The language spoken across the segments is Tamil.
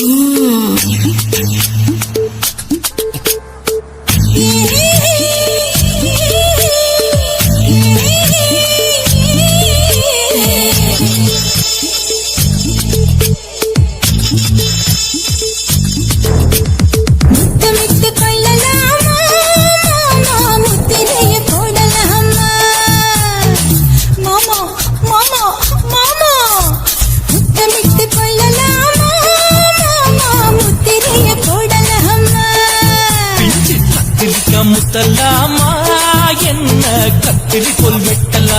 Mmm.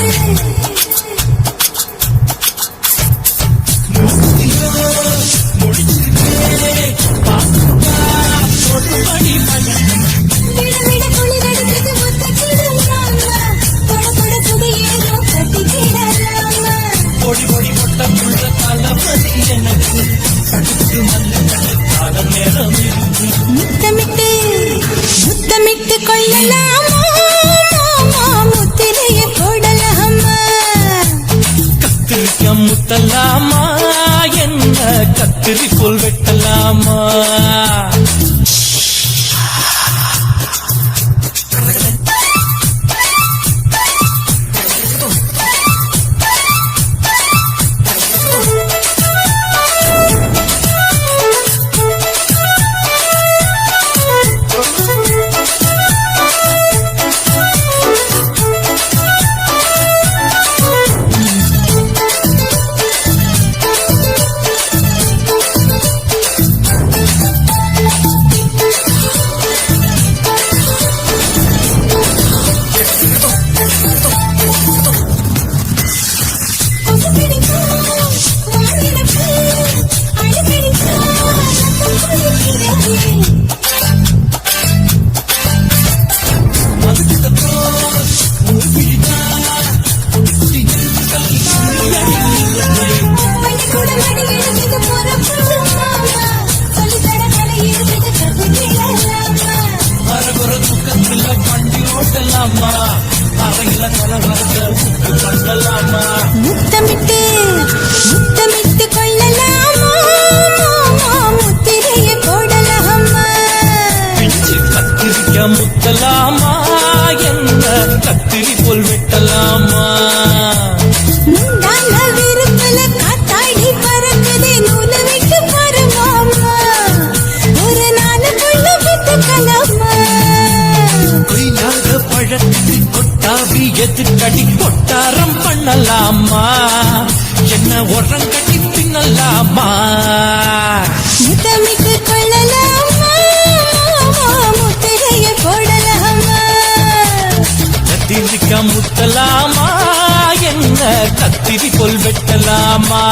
Ooh. உரம் கட்டி தின்னலாமா முத்தமிட்டு கொள்ளலாமா? முத்திரையை போடலாமா? கத்திரிக்க முத்தலாமா? என்ன கத்திரி கொல் வெட்டலாமா?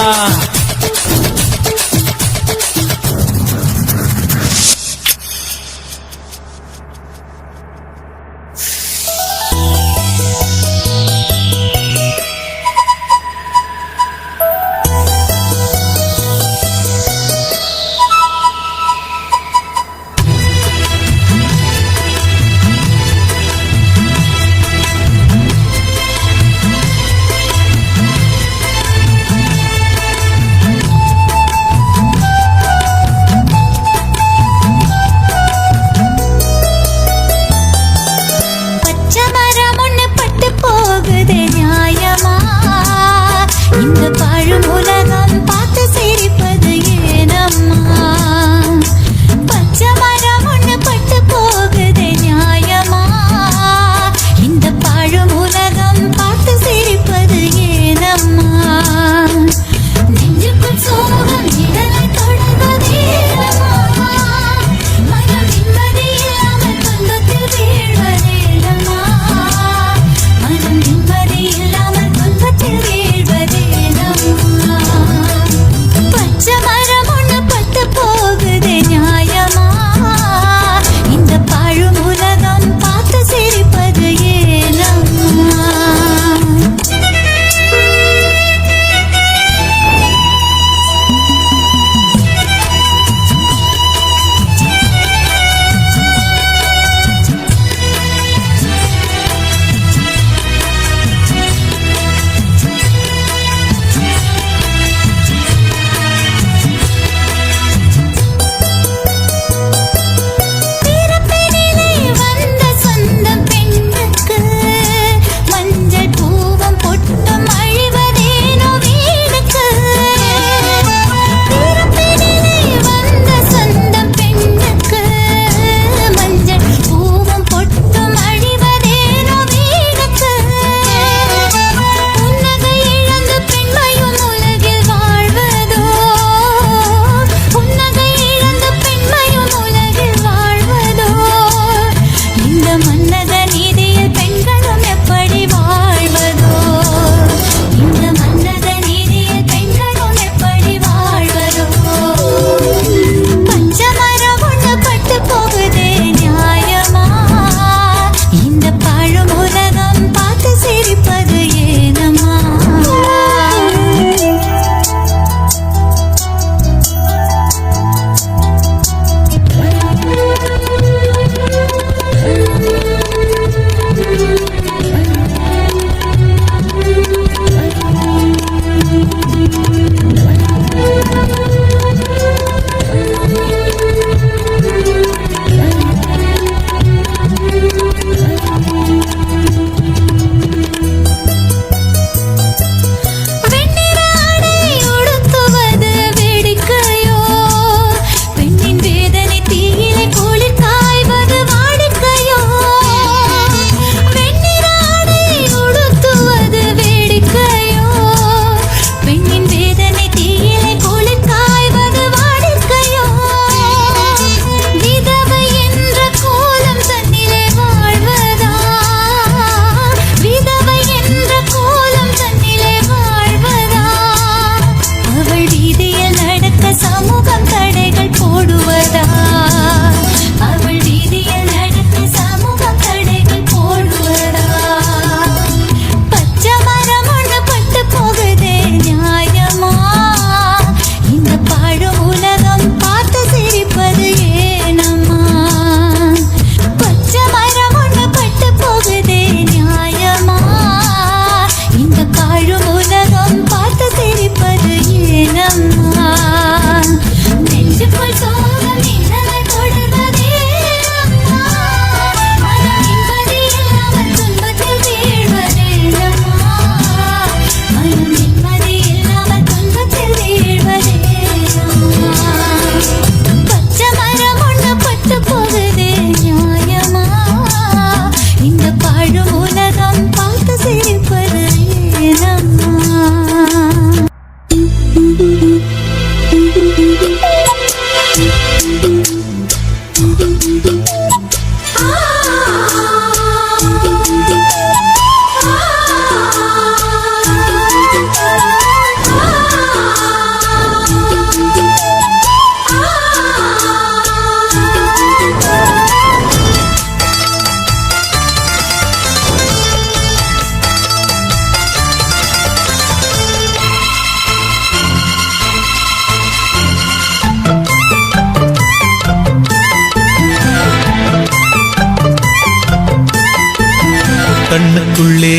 எனக்குள்ளே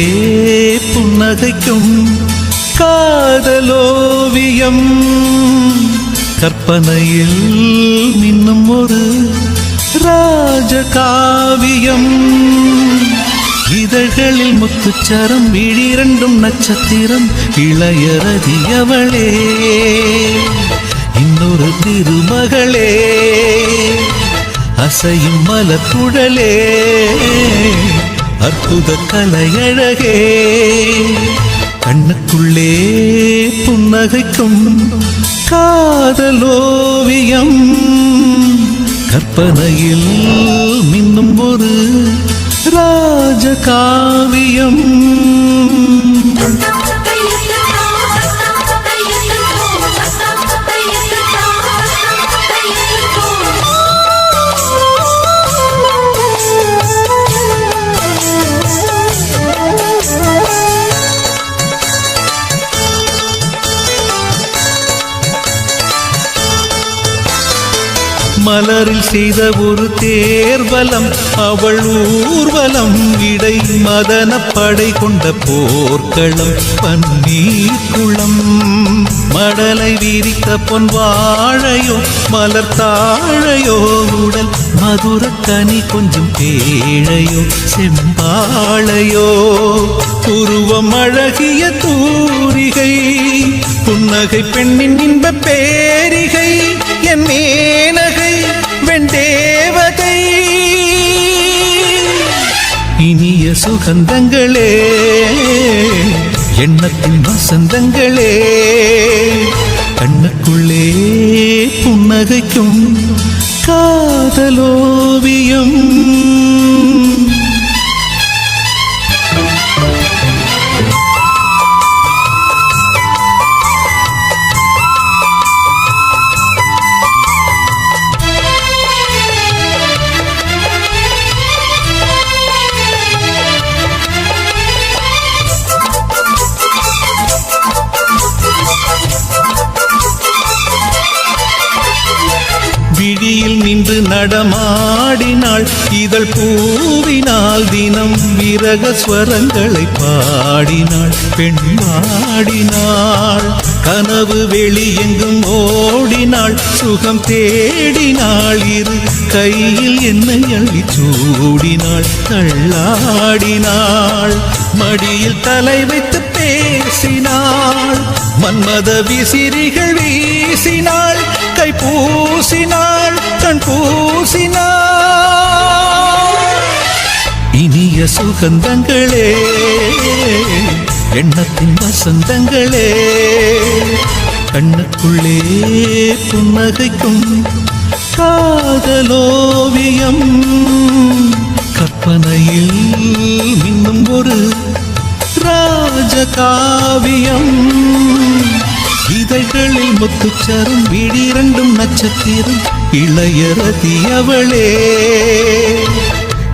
புன்னகைக்கும் காதலோவியம். கற்பனையில் மின்னும் ஒரு ராஜகாவியம். இதழ்களில் முத்துச்சரம் விழிரண்டும் நட்சத்திரம் இளையரதியவளே. இன்னொரு திருமகளே அசையும் மலக்குழலே அற்புத கலையழகே. கண்ணுக்குள்ளே புன்னகைக்கும் காதலோவியம். கற்பனையில் மின்னும் ஒரு ராஜகாவியம். மலரில் செய்த ஒரு தேர்வலம் அவள் ஊர்வலம் இடை மதன படை கொண்ட போர்க்களம் பன்னீர் குளம். மடலை விரித்த பொன் வாழையோ மலர் தாழையோ உடல் மதுர கனி கொஞ்சம் பேழையோ செம்பாழையோ. உருவம் அழகிய தூரிகை புன்னகை பெண்ணின் இன்ப பேரிகை என் மேன சுகந்தங்களே எண்ணத்தின் வசந்தங்களே கண்ணுக்குள்ளே புன்னகைக்கும் காதலோவியம். வீதியில் நின்று நடமாடினாள். இதழ் பூவினால் தினம் விரக ஸ்வரங்களை பாடினாள். பெண் பாடினாள் கனவு வெளியெங்கும் ஓடினாள். சுகம் தேடினாள். இரு கையில் என்னை அள்ளி சூடினாள். தள்ளாடினாள். மடியில் தலை வைத்து பேசினாள் மன்மத விசிறிகள் வீசினாள். கை பூசினாள் கண் பூசினாள். இனிய சுகந்தங்களே எண்ணத்தின் வசந்தங்களே கண்ணுக்குள்ளே புன்னகைக்கும் காதலோவியம். கற்பனையில் இன்னும் ஒரு ராஜகாவியம். இதழ்களில் முத்துச்சரும் விடிரண்டும் நட்சத்திரம் இளையரதி அவளே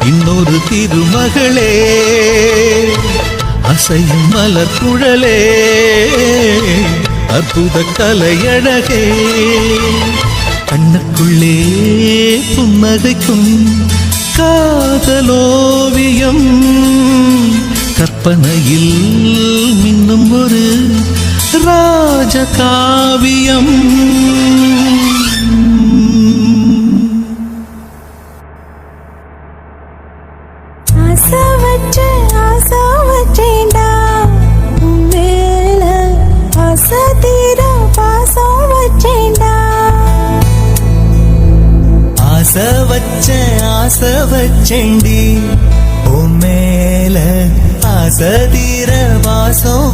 இன்னொரு திருமகளே அசையும் மலர் குழலே அற்புத கலையழகே கண்ணுக்குள்ளே புன்னகைக்கும் காதலோவியம். கற்பனையில் மின்னும் ஒரு ராஜகாவியம். ஆசை வச்சு ஆசை வச்சேன்டா உன் மேல ஆசை தீர பாசம் வச்சேன்டா ஆசை வச்ச ஆசை வச்சேண்டி ஆசை தீர வாசம்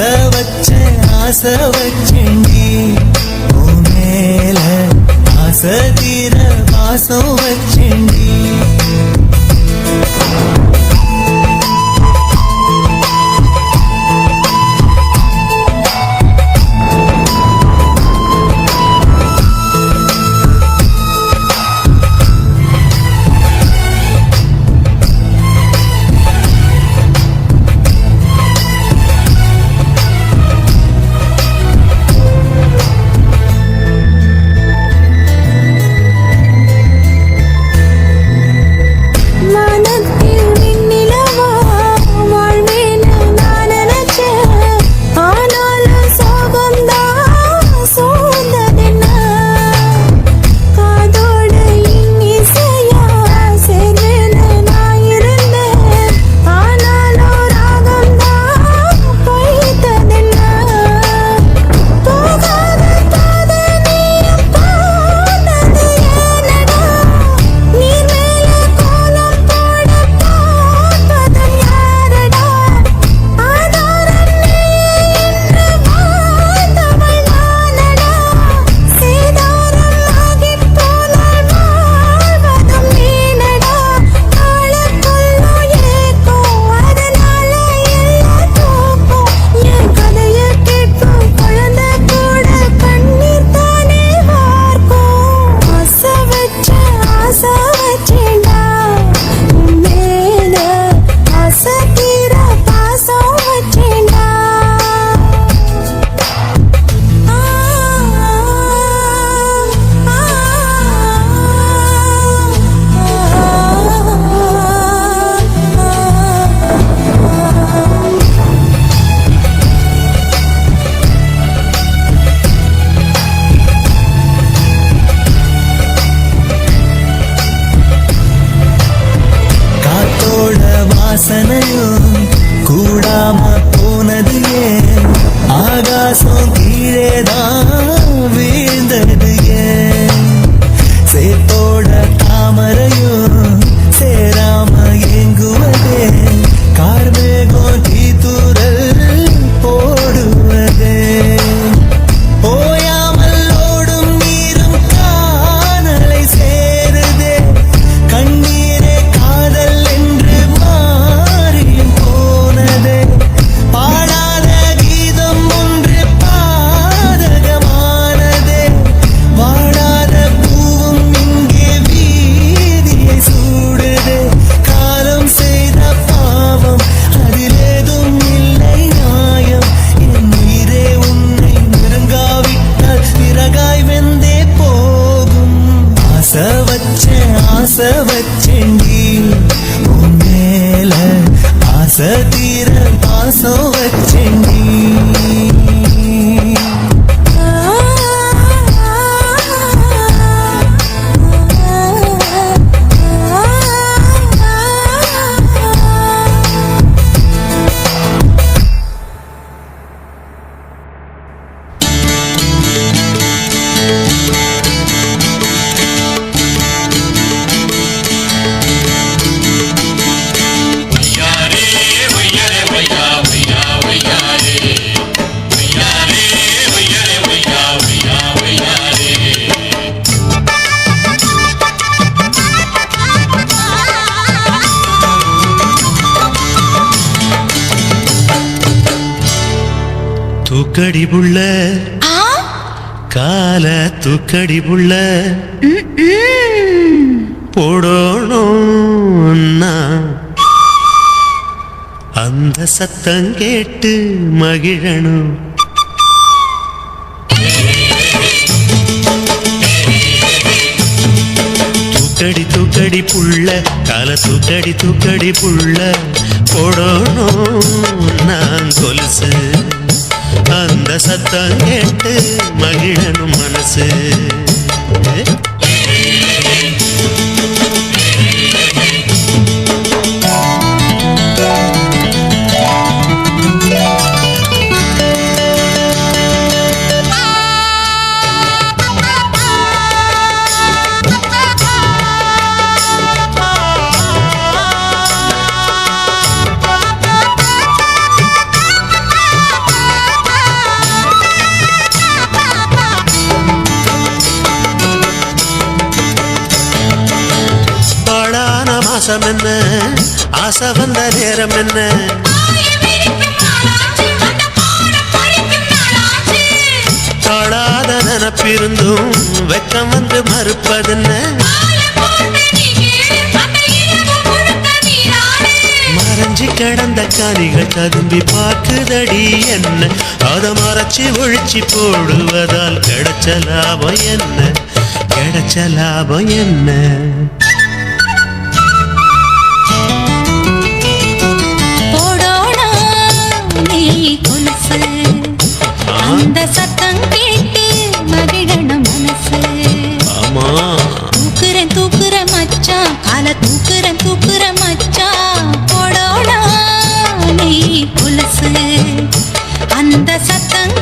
ஆசை வச்சேன் ஆசை வச்சேண்டி உன் மேல ஆசை ತೂಕಡಿ ಬುಳ್ಳ போடணும் அந்த சத்தம் கேட்டு மகிழணும். தூக்கடி தூக்கடி புள்ள கால தூக்கடி தூக்கடி புள்ள. போடணும் நான் கொலுசு. அந்த சத்தம் கேட்டு மகிழனும் மனசு. வச்சேண்டி என்ன ஆசை வந்த நேரம் என்ன தாழாத நினப்பிருந்தும் வெக்கம் வந்து மறுப்பதென்ன? மறைஞ்சி கிடந்த கனிகள் ததும்பி பார்க்குதடி என்ன? அதை மறைச்சி ஒழிச்சு போடுவதால் கிடைச்ச லாபம் என்ன? கிடைச்ச லாபம் என்ன? அந்த சத்தம் கேட்டு மகிழணும் மனசு. ஆமா. தூக்குறேன் தூக்குற மச்சான் கால தூக்குறேன் தூக்குற மச்சான் போடோடா நீ கொலுசு அந்த சத்தம்